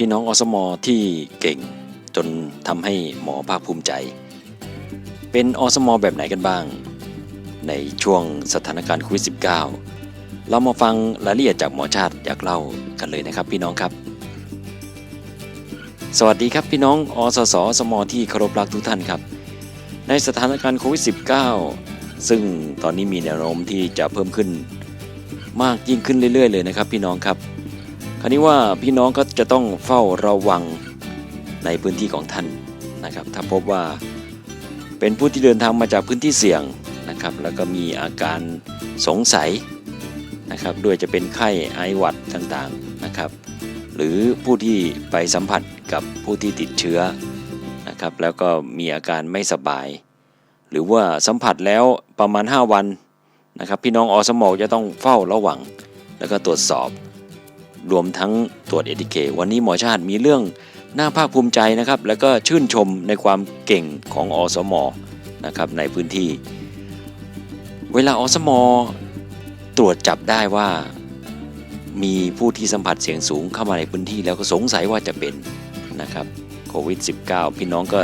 พี่น้องอสมที่เก่งจนทำให้หมอภาคภูมิใจ เป็นอสมแบบไหนกันบ้าง ในช่วงสถานการณ์โควิด -19 เรามาฟังรายละเอียดจากหมอชาติอยากเล่ากันเลยนะครับ พี่น้องครับ สวัสดีครับพี่น้องอสสสมที่เคารพรักทุกท่านครับ ในสถานการณ์โควิด -19 ซึ่งตอนนี้มีแนวโน้มที่จะเพิ่มขึ้นมากยิ่งขึ้นเรื่อย ๆ เลยนะครับ พี่น้องครับ ราวนี้ว่าพี่น้องก็จะต้องเฝ้าระวังในพื้นที่ของท่านนะครับ ถ้าพบว่าเป็นผู้ที่เดินทางมาจากพื้นที่เสี่ยงนะครับ แล้วก็มีอาการสงสัยนะครับด้วยจะเป็นไข้ไอหวัดต่างๆนะครับ หรือผู้ที่ไปสัมผัสกับผู้ที่ติดเชื้อนะครับ แล้วก็มีอาการไม่สบาย หรือว่าสัมผัสแล้วประมาณ 5 วันนะครับ พี่น้องอสมอจะต้องเฝ้าระวัง แล้วก็ตรวจสอบ รวมทั้งตรวจเอทีเควันนี้หมอชาติมีเรื่องน่าภาคภูมิใจนะครับ แล้วก็ชื่นชมในความเก่งของอสมนะครับในพื้นที่ เวลาอสมตรวจจับได้ว่ามีผู้ที่สัมผัสเสียงสูงเข้ามาในพื้นที่แล้วก็สงสัยว่าจะเป็นนะครับโควิด -19 พี่น้องก็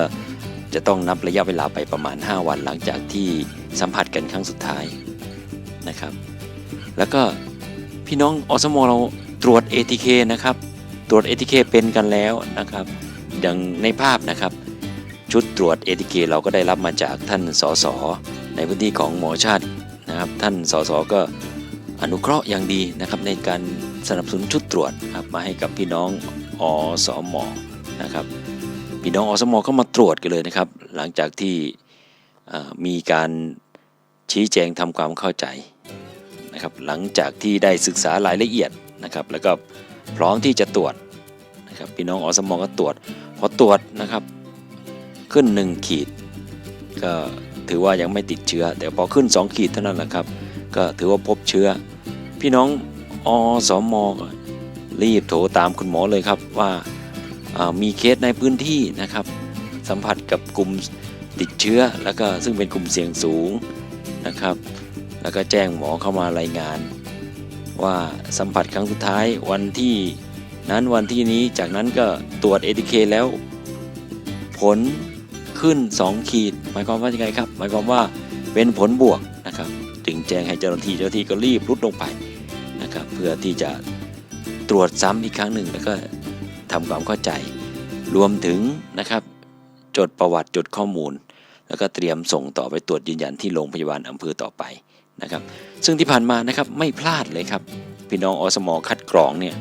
จะต้องนับระยะเวลาไปประมาณ 5 วันหลังจากที่สัมผัสกันครั้งสุดท้ายนะครับ แล้วก็พี่น้องอสมเรา ตรวจ ATK นะครับ ตรวจ ATK เป็นกันแล้วนะครับ อย่างในภาพนะครับ ชุดตรวจ ATK เราก็ได้รับมาจากท่านสสในพื้นที่ของหมอชาตินะครับ ท่านสสก็อนุเคราะห์อย่างดีนะครับในการสนับสนุนชุดตรวจครับมาให้กับพี่น้องอสมนะครับพี่น้องอสมก็มาตรวจกันเลยนะครับ หลังจากที่มีการชี้แจงทำความเข้าใจนะครับหลังจากที่ได้ศึกษารายละเอียด นะครับแล้วก็พร้อมที่จะตรวจนะครับพี่น้องอสมก็ตรวจพอตรวจนะครับขึ้น 1 ขีด ก็ถือว่ายังไม่ติดเชื้อ แต่พอขึ้น 2 ขีดเท่านั้นแหละครับ ก็ถือว่าพบเชื้อ พี่น้องอสมก็รีบโทรตามคุณหมอเลยครับว่าอ่ามีเคสในพื้นที่นะครับ สัมผัสกับกลุ่มติดเชื้อ แล้วก็ซึ่งเป็นกลุ่มเสี่ยงสูงนะครับ แล้วก็แจ้งหมอเข้ามารายงาน ว่าสัมผัสครั้งสุดท้ายวันที่นั้นวันที่นี้จากนั้นก็ตรวจ ATK แล้ว ผลขึ้น 2 ขีด หมายความว่ายังไงครับ หมายความว่าเป็นผลบวกนะครับ จึงแจ้งให้เจ้าหน้าที่เจ้าหน้าที่ก็รีบรุดลงไปนะครับ เพื่อที่จะตรวจซ้ำอีกครั้งหนึ่งแล้วก็ทำความเข้าใจรวมถึงนะครับจดประวัติจดข้อมูล แล้วก็เตรียมส่งต่อไปตรวจยืนยันที่โรงพยาบาลอำเภอต่อไป นะครับซึ่งที่ผ่านมานะครับไม่พลาดเลยครับ พี่น้องอสมคัดกรองเนี่ย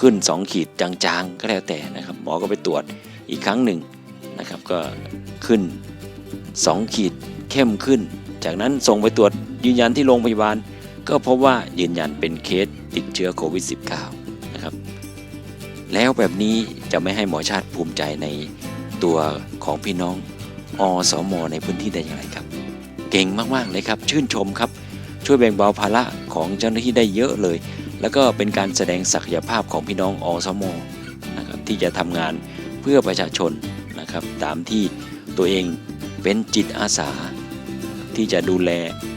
ขึ้น 2 ขีดจางๆ ก็แล้วแต่นะครับหมอก็ไปตรวจอีกครั้งหนึ่งนะครับก็ขึ้น 2 ขีดเข้มขึ้น จากนั้นส่งไปตรวจยืนยันที่โรงพยาบาล ก็พบว่ายืนยันเป็นเคสติดเชื้อโควิด -19 นะครับแล้วแบบนี้จะไม่ให้หมอชาติภูมิใจในตัวของพี่น้องอสมในพื้นที่ได้อย่างไรครับ เก่งมากๆเลยครับ ชื่นชมครับ ช่วยแบ่งเบาภาระของเจ้าหน้าที่ได้เยอะเลย แล้วก็เป็นการแสดงศักยภาพของพี่น้องอสมนะครับที่จะทำงานเพื่อประชาชนนะครับตามที่ตัวเองเป็นจิตอาสา ที่จะดูแล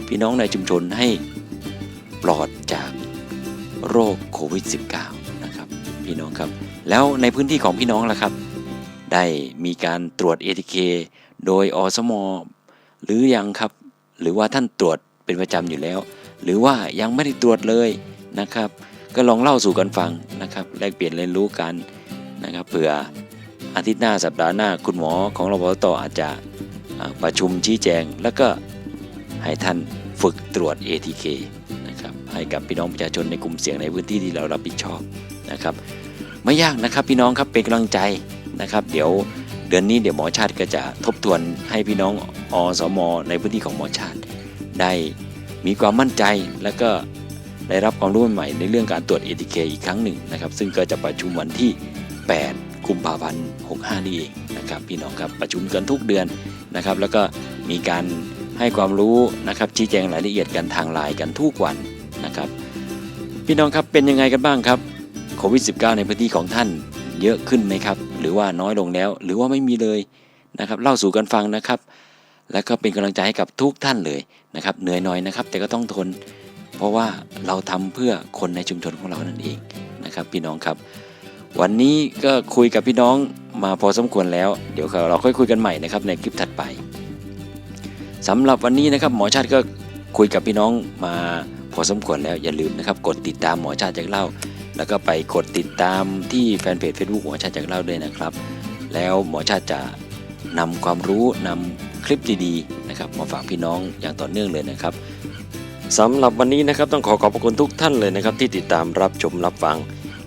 พี่น้องในชุมชนให้ปลอดจากโรคโควิด -19 นะครับพี่น้องครับ แล้วในพื้นที่ของพี่น้องล่ะครับ ได้มีการตรวจ ATK โดยอสมหรือยังครับ หรือว่าท่านตรวจ เป็นประจำอยู่แล้ว หรือว่ายังไม่ได้ตรวจเลยนะครับ ก็ลองเล่าสู่กันฟังนะครับแลกเปลี่ยนเรียนรู้กันนะครับเผื่ออาทิตย์หน้าสัปดาห์หน้าคุณหมอของรพตอาจจะประชุมชี้แจง แล้วก็ให้ท่านฝึกตรวจ ATK นะครับให้กับพี่น้องประชาชนในกลุ่มเสี่ยงในพื้นที่ที่เรารับผิดชอบนะครับไม่ยากนะครับพี่น้องครับเป็นกำลังใจนะครับ เดี๋ยวเดือนนี้เดี๋ยวหมอชาติก็จะทบทวนให้พี่น้องอสมในพื้นที่ของหมอชาติ ได้มีความมั่นใจแล้วก็ได้รับความรู้ใหม่ๆในเรื่องการตรวจ ATK อีกครั้งหนึ่งนะครับ ซึ่งก็จะประชุมวันที่ 8 กุมภาพันธ์ 65 นี่เองนะครับพี่น้องครับประชุมกันทุกเดือนนะครับ แล้วก็มีการให้ความรู้นะครับชี้แจงรายละเอียดกันทางไลน์กันทุกวันนะครับ พี่น้องครับเป็นยังไงกันบ้างครับโควิด -19 ในพื้นที่ของท่านเยอะขึ้นไหมครับ หรือว่าน้อยลงแล้วหรือว่าไม่มีเลยนะครับ เล่าสู่กันฟังนะครับ แล้วก็เป็นกำลังใจให้กับทุกท่านเลยนะครับเหนื่อยหน่อยนะครับ แต่ก็ต้องทน เพราะว่าเราทำเพื่อคนในชุมชนของเรานั่นเองนะครับ พี่น้องครับ วันนี้ก็คุยกับพี่น้องมาพอสมควรแล้ว เดี๋ยวเราค่อยคุยกันใหม่นะครับในคลิปถัดไปสำหรับวันนี้นะครับหมอชาติก็คุยกับพี่น้องมาพอสมควรแล้วอย่าลืมนะครับ กดติดตามหมอชาติจากเล่า แล้วก็ไปกดติดตามที่แฟนเพจ Facebook หมอชาติจากเล่าด้วยนะครับ แล้วหมอชาติจะนำความรู้นำ คลิปดีๆนะครับมาฝากพี่น้องอย่างต่อเนื่องเลยนะครับสำหรับวันนี้นะครับต้องขอขอบพระคุณทุกท่านเลยนะครับ ที่ติดตามรับชมรับฟัง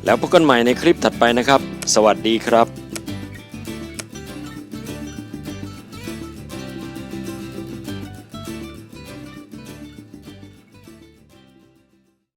แล้วพบกันใหม่ในคลิปถัดไปนะครับ สวัสดีครับ